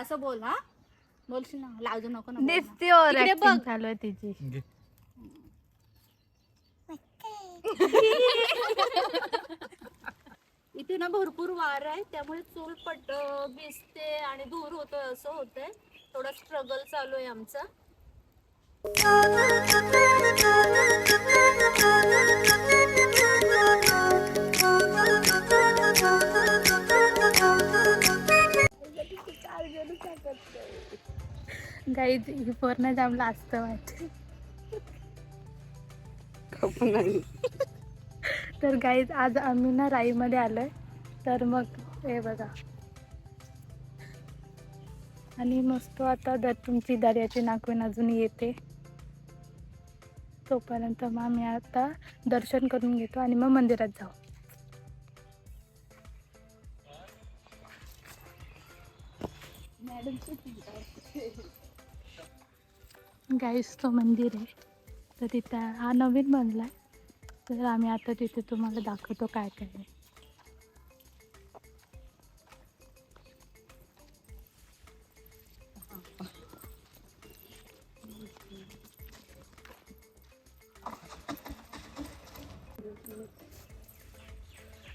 असं बोल हा बोलशील ना लाजू नको ना बोल ना. दिसते और इकडे ऍक्टिंग बघ. चालू आहे तिची घे. इथे ना भरपूर वार आहे त्यामुळे चूल पट भिजते आणि धूर होतोय असं होतंय थोडा स्ट्रगल चालू आहे आमचा गाईज ही पूर्ण जाम लाजत वाटते तर गाईज आज आम्ही ना राईमध्ये आलोय. तर मग हे बघा. आणि मस्त आता दर तुमची दर्याची नागवेण अजून येते. तोपर्यंत मग आम्ही आता दर्शन करून घेतो आणि मग मंदिरात जाऊ. गाईस तो मंदिर आहे. तर तिथं हा नवीन बनला आहे. तर आम्ही आता तिथे तुम्हाला दाखवतो काय काय आहे.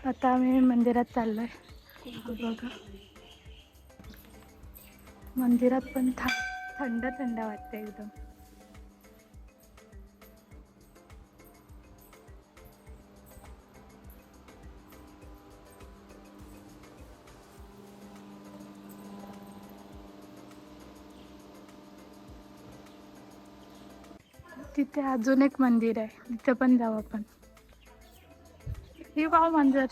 आता आम्ही मंदिरात चाललो आहे बघा. मंदिरात पण था थंड थंड वाटतं एकदम. तिथे अजून एक मंदिर आहे. तिथे पण जाऊ आपण. हे पाहू मांजर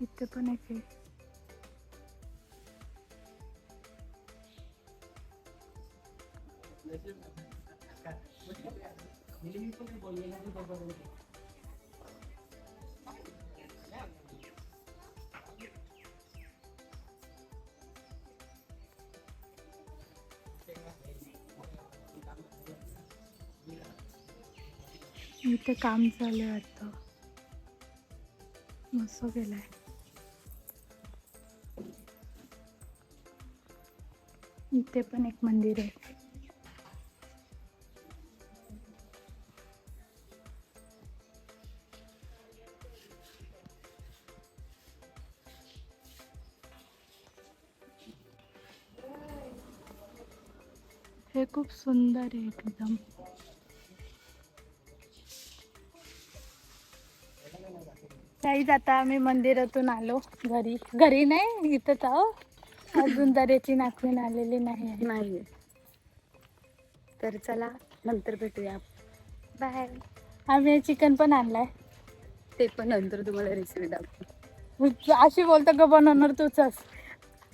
इथे पण एक आहे. इथे काम चालू आहे वाटतं मस्त केलंय. इथे पण एक मंदिर आहे. हे खूप सुंदर आहे एकदम. काहीच आता आम्ही मंदिरातून आलो. घरी घरी नाही इथंच आहो. अजून दर्याची नागवेण आलेली नाही नाही तर चला नंतर भेटूया. बाय. आम्ही चिकन पण आणलाय. ते पण नंतर तुम्हाला रेसिपी दाखवू. अशी बोलतो का बनवणार तूच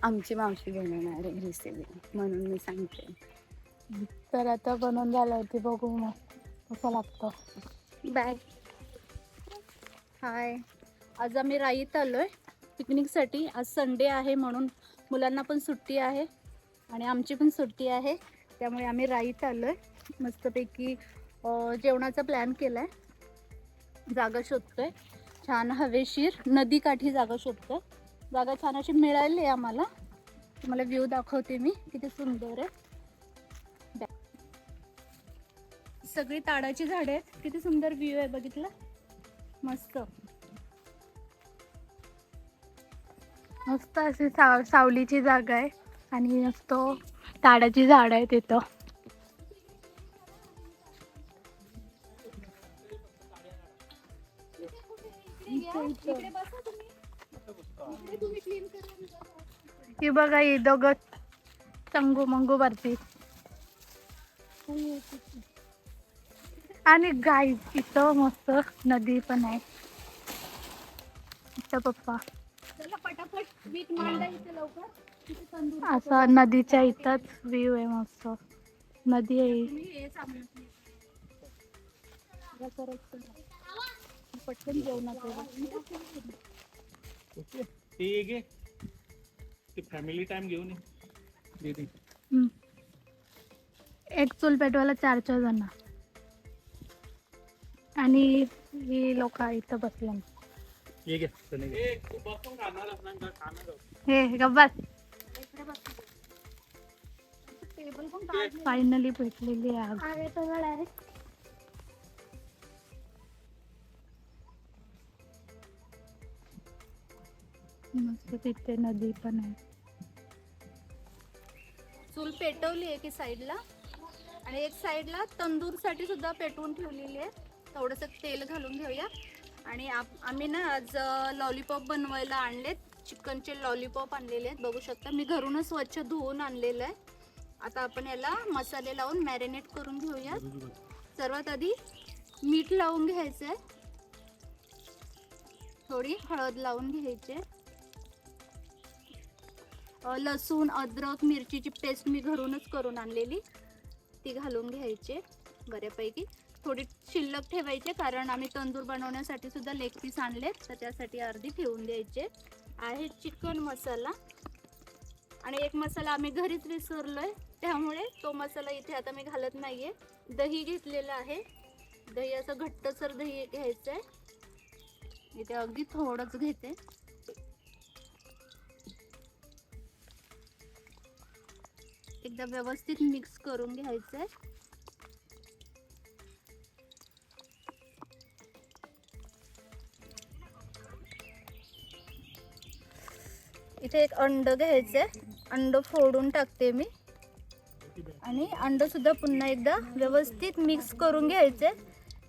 आमची मावशी बनवणार आहे रेसिपी म्हणून मी सांगते. तर आता बनवून झालं होती बघू मग कसं लागतं. बाय. हाय. आज आम्ही राईत आलो आहे पिकनिकसाठी आज संडे आहे म्हणून मुलांना पण सुट्टी आहे आणि आमची पण सुट्टी आहे. त्यामुळे आम्ही राईत आलो आहे मस्तपैकी जेवणाचा प्लॅन केला आहे जागा शोधतोय. छान हवेशीर नदीकाठी जागा शोधतोय. जागा छान अशी मिळाली आहे आम्हाला. तुम्हाला व्ह्यू दाखवते मी. किती सुंदर आहे. सगळी ताडाची झाडे आहेत. किती सुंदर व्ह्यू आहे बघितलं? मस्त. मस्त अशी साव सावलीची जागा आहे. आणि मस्त ताडाची झाड आहे तिथं हे बघा हे दोघं चंगू मंगू वरती. आणि गाय इथं मस्त नदी पण आहे. इथं पप्पा. पटापट वीट मांडा इथे लवकर. तिथे तंदूर असा नदीच्या इथंच व्ह्यू आहे मस्त. नदी आहे. ही. पटकन जेवणाचं ते ये घे. ते फॅमिली टाइम घेऊन ये. दीदी हम्म. एक चूल पेटवायला चार चार जण. आणि ही लोक इथं बसले ये घे घे. हे गब्बास टेबल पण काढले. फायनली भेटलेली आहे आग. डायरेक्ट मस्त तिथे नदी पण आहे. चूल पेटवली आहे की साईडला? आणि एक साईडला तंदूरसाठी सुद्धा पेटवून ठेवलेली आहे. थोडंसं तेल घालून घेऊया. आणि आप- आम्ही ना आज लॉलीपॉप बनवायला आणलेत. चिकनचे लॉलीपॉप आणलेले आहेत. बघू शकता मी घरूनच स्वच्छ धुवून आणलेलं आहे. आता आपण याला मसाले लावून मॅरिनेट करून घेऊया सर्वात आधी मीठ लावून घ्यायचं आहे थोडी हळद लावून घ्यायचे. लसूण अद्रक मिरचीची पेस्ट मी घरूनच करून आणलेली. ती घालून घ्यायची बऱ्यापैकी. थोडी शिल्लक ठेवायचे कारण आम्ही तंदूर बनवण्यासाठी सुद्धा लेग पीस आणलेत तर त्यासाठी अर्धी ठेवून द्यायचे. आहे चिकन मसाला. आणि एक मसाला आम्ही घरीच विसरलोय त्यामुळे तो मसाला इथे आता मी घालत नाहीये. दही घेतलेलं आहे. दही असं घट्टसर दही घ्यायचं आहे इथे अगदी थोडंच घेते. एकदा व्यवस्थित मिक्स करून घ्यायचं आहे इथे एक अंड घ्यायचंय अंड फोडून टाकते मी. आणि अंड सुद्धा पुन्हा एकदा व्यवस्थित मिक्स करून घ्यायचे.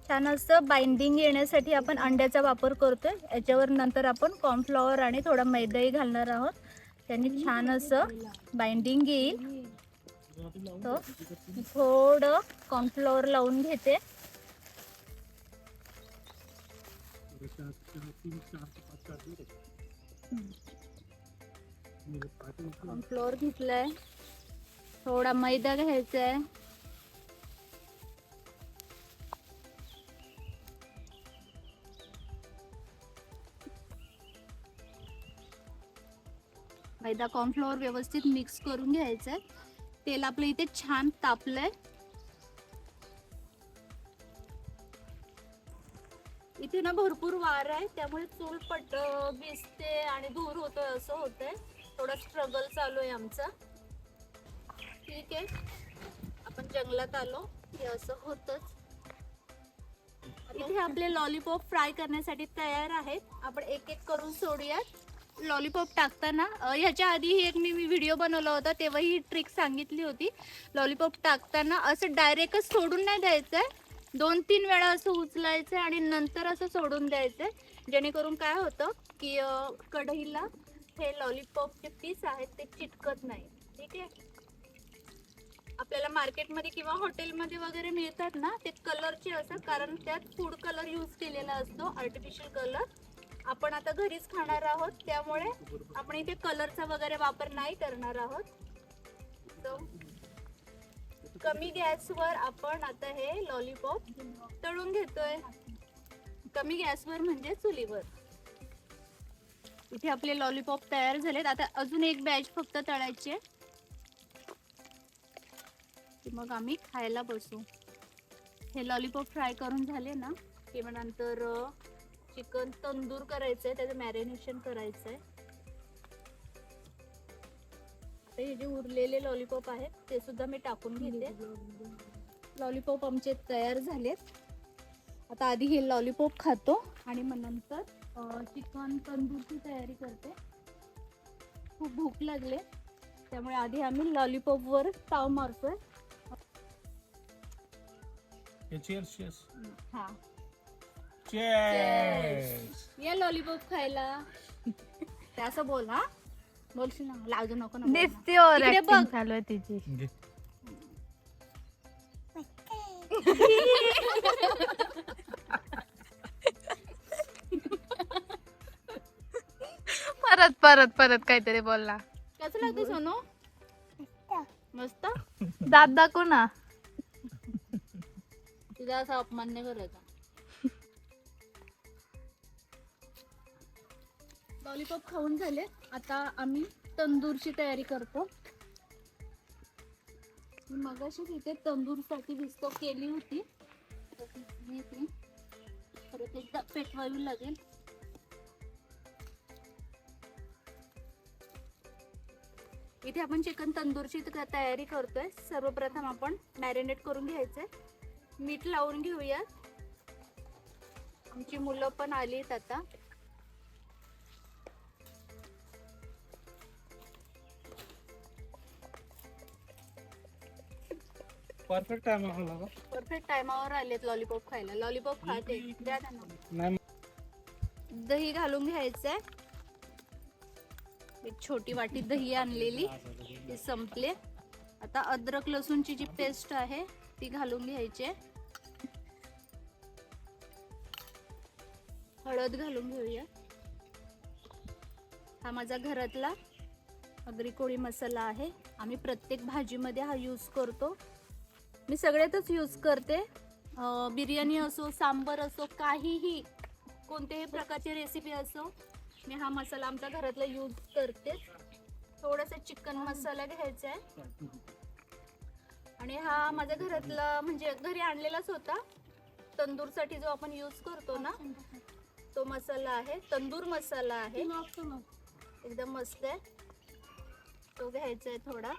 छान असं बाइंडिंग येण्यासाठी आपण अंड्याचा वापर करतोय. याच्यावर नंतर आपण कॉर्नफ्लॉवर आणि थोडा मैदाही घालणार आहोत. त्यांनी छान असं बाइंडिंग येईल. तर थोडं कॉर्नफ्लॉवर लावून घेते. कॉर्नफ्लॉवर घेतलाय. थोडा मैदा घ्यायचा आहे मैदा कॉर्नफ्लॉवर व्यवस्थित मिक्स करून घ्यायचं आहे तेल आपलं इथे छान तापलंय. इथे ना भरपूर वार आहे त्यामुळे चूल पट भिजते आणि धूर होतोय असं होतंय. थोडा स्ट्रगल चालू आहे आमचा. ठीक आहे. आपण जंगलात आलो. हे असं होतच. इथे आपले लॉलीपॉप फ्राय करण्यासाठी तयार आहेत. आपण एक एक करून सोडूयात. लॉलीपॉप टाकताना ह्याच्या आधीही एक मी व्हिडिओ बनवला होता तेव्हा ही ट्रिक सांगितली होती. लॉलीपॉप टाकताना असं डायरेक्टच सोडून नाही द्यायचं आहे दोन तीन वेळा असं उचलायचं आणि नंतर असं सोडून द्यायचं जेणेकरून काय होतं की कढईला हे लॉलीपॉपचे पीस आहेत ते चिटकत नाही ठीक आहे? आपल्याला मार्केटमध्ये किंवा हॉटेलमध्ये वगैरे मिळतात ना ते कलरचे असं कारण त्यात फूड कलर यूज केलेला असतो आर्टिफिशियल कलर आपण आता घरीच खाणार आहोत त्यामुळे आपण इथे कलरचा वगैरे वापर नाही करणार आहोत. कमी गॅसवर आपण आता हे लॉलीपॉप तळून घेतोय. कमी गॅसवर म्हणजे चुलीवर. इथे आपले लॉलीपॉप तयार झालेत. आता अजून एक बॅच फक्त तळायचे आहे. मग आम्ही खायला बसू. हे लॉलीपॉप फ्राय करून झाले ना की मग नंतर चिकन तंदूर करायचंय त्याचं मॅरिनेशन करायचंय. आता हे जे उरलेले लॉलीपॉप आहेत ते सुद्धा मी टाकून घेते. लॉलीपॉप आमचे तयार झालेत. आता आधी हे लॉलीपॉप खातो आणि मग नंतर चिकन तंदूरची तयारी करते. खूप भूक लागले. त्यामुळे आधी आम्ही लॉलीपॉपवर ताव मारतोय. हा या लॉलीपॉप खायला. ते असं बोल हा. बोलशील ना लाजू नको ना बोल. दिसते और इकडे acting बघ. चालू आहे तिची. परत परत परत काहीतरी बोलला. कसं लागतं सोनू? मस्त. दात दाखव ना. तुझा असा अपमान नाही करायचा. लॉलीपॉप खाऊन झाले. आता आम्ही तंदूरची तयारी करतो. मी मगाशी तिथे तंदूरसाठी विस्तो केली होती. परत एकदा पेटवावी लागेल. इथे आपण चिकन तंदूरची तयारी करतोय. सर्वप्रथम आपण मॅरिनेट करून घ्यायचंय. मीठ लावून घेऊयात. आमची मुलं पण आलीत आता. परफेक्ट टाइम आला का परफेक्ट टायमावर आलेत लॉलीपॉप खायला. लॉलीपॉप खाते. द्या त्यांना. नाही. दही घालून घ्यायचंय. एक छोटी वाटी दही आणलेली ती संपले. आता अद्रक लसूणची जी पेस्ट आहे ती घालून घ्यायची. आहे. हळद घालून घेऊया. हा माझा घरातला अगरी कोळी मसाला आहे. आम्ही प्रत्येक भाजीमध्ये हा यूज करतो. मी सगळ्यातच यूज करते. बिर्याणी असो सांबर असो काहीही कोणत्याही प्रकारची रेसिपी असो मी हा मसाला आमच्या घरातला यूज करते. थोडासा चिकन मसाला घ्यायचा आहे. आणि हा माझ्या घरातला म्हणजे घरी आणलेलाच होता. तंदूरसाठी जो आपण यूज करतो ना तो मसाला आहे. तंदूर मसाला आहे. एकदम मस्त आहे. तो घ्यायचा आहे थोडा.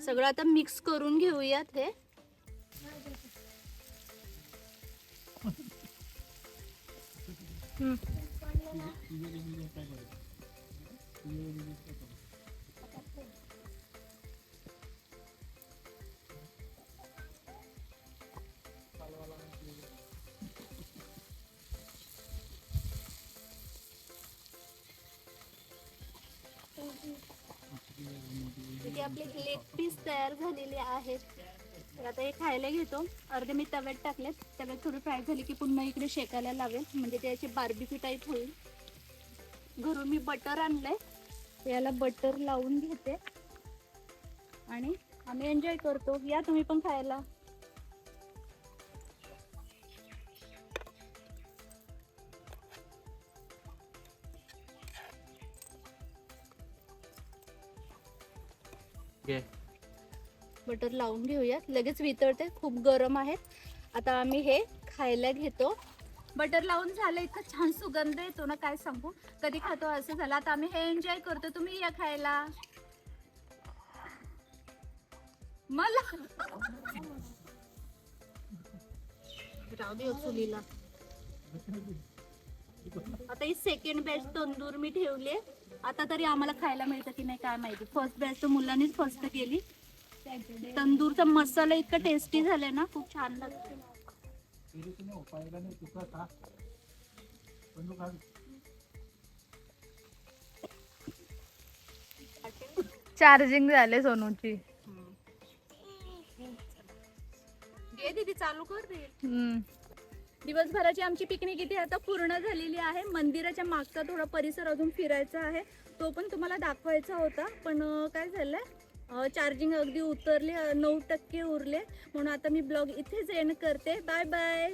सगळं आता मिक्स करून घेऊयात हे. आपले लेग पीस तयार झालेले आहेत. तर आता हे खायला घेतो. अर्धे मी तव्यात टाकलेत. तव्यात थोडी फ्राय झाली की पुन्हा इकडे शेकायला लावेल. म्हणजे त्याची बार्बिक्यू टाईप होईल. घरून मी बटर आणलंय. याला बटर लावून घेते. आणि आम्ही एन्जॉय करतो. या तुम्ही पण खायला. Okay. बटर लावून घेऊयात. लगेच वितळते खूप गरम आहेत आता आम्ही हे खायला घेतो. बटर लावून झालं इतकं छान सुगंध येतो ना काय सांगू? कधी खातो असं झालं. आता आम्ही हे एन्जॉय करतो. तुम्ही या खायला. मला? हो चुलीला. आता ही सेकंड बॅच तंदूर मी ठेवले आता तरी आम्हाला खायला मिळतं की नाही काय माहिती. फर्स्ट बॅच तर मुलांनीच फर्स्ट केली. तंदूरचा मसाला इतका टेस्टी झालाय ना खूप छान लागतो चार्जिंग झाले सोनूची. दीदी चालू कर. दिवसभराची आमची पिकनिक इथे आता पूर्ण झालेली आहे. मंदिराच्या मागचा थोडा परिसर अजून फिरायचा आहे. तो पण तुम्हाला दाखवायचा होता पण काय झालंय? चार्जिंग अगदी उतरले नऊ टक्के उरले. म्हणून आता मी ब्लॉग इथेच एंड करते. Bye bye